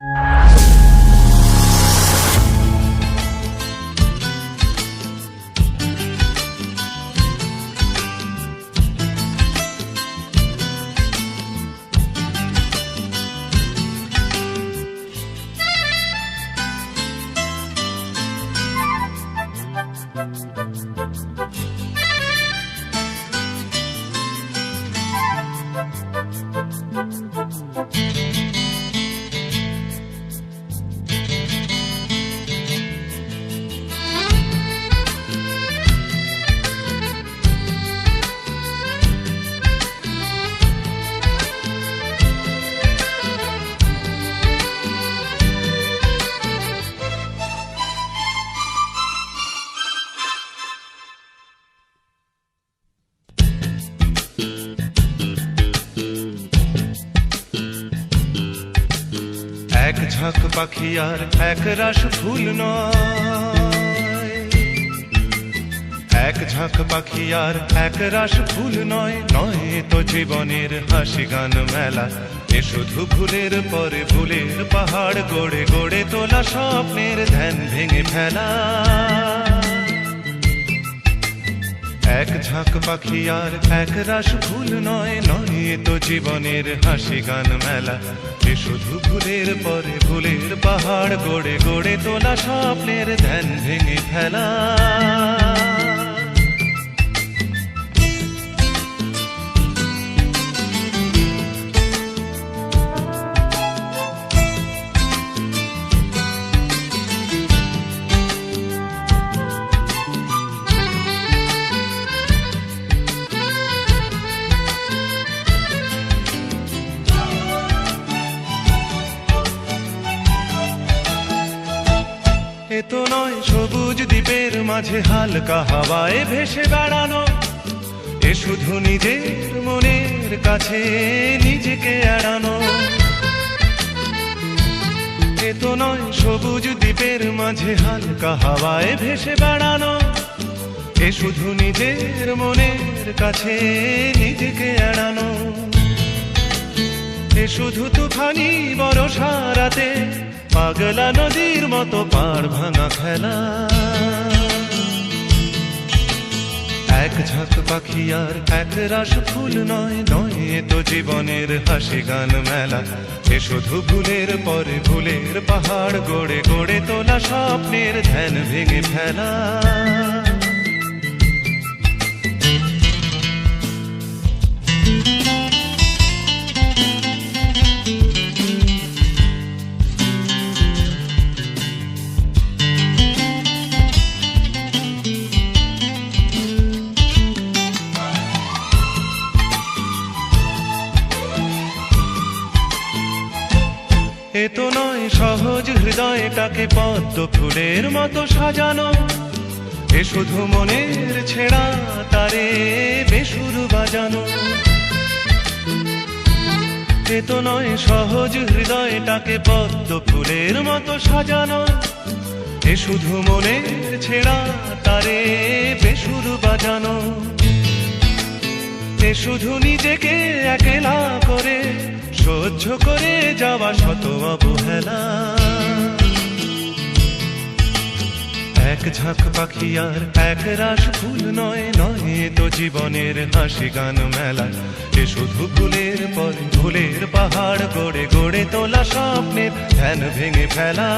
এক ঝাঁক পাখি আর এক রাস ফুল নয়। এক ঝাঁক পাখি আর এক রাস ফুল নয় নয় তো জীবনের হাসি গান মেলা। এ শুধু ভুলের পরে ভুলের পাহাড় গড়ে গড়ে তোলা স্বপ্নের ধ্যান ভেঙে ফেলা। এক ঝাঁক পাখি আর এক রাস ভুল নয় নয় তো জীবনের হাসি গান মেলা। এ শুধু ভুলের পরে ভুলের পাহাড় গড়ে গড়ে তোলা স্বপ্নের ধ্যান ভেঙে ফেলা। এ নয় সবুজ দ্বীপের মাঝে হালকা হাওয়ায় ভেসে বেড়ানো। এ শুধু নিজের মনের কাছে নিজেকে এড়ানো। এ নয় সবুজ দ্বীপের মাঝে হালকা হাওয়ায় ভেসে বেড়ানো। এ শুধু নিজের মনের কাছে নিজেকে এড়ানো। শুধু তুফানি বড় সারাতে, পাগলা নদীর মতো পাড় ভাঙা খেলা। এক ঝাঁক পাখি আর এক রাস ফুল নয় নয় তো জীবনের হাসি গান মেলা। এ শুধু ভুলের পরে ভুলের পাহাড় গড়ে গড়ে তোলা স্বপ্নের ধ্যান ভেঙে ফেলা। এ তো নয় সহজ হৃদয়টাকে পদ্ম ফুলের মতো সাজানো। এ শুধু মনের ছেঁড়া, তারে বেসুর বাজানো। এ তো নয় সহজ হৃদয়টাকে পদ্ম ফুলের মতো সাজানো। এ শুধু মনের ছেঁড়া, তারে বেসুর বাজানো। এ শুধু নিজেকে একলা করে সহ্য করে যাওয়া শত অবহেলা। এক ঝাঁক পাখি আর এক রাস ফুল নয় নয় তো জীবনের হাসি গান মেলা। এ শুধু ফুলের পর ফুলের পাহাড় গড়ে গড়ে তোলা স্বপ্নের ধ্যান ভেঙে ফেলা।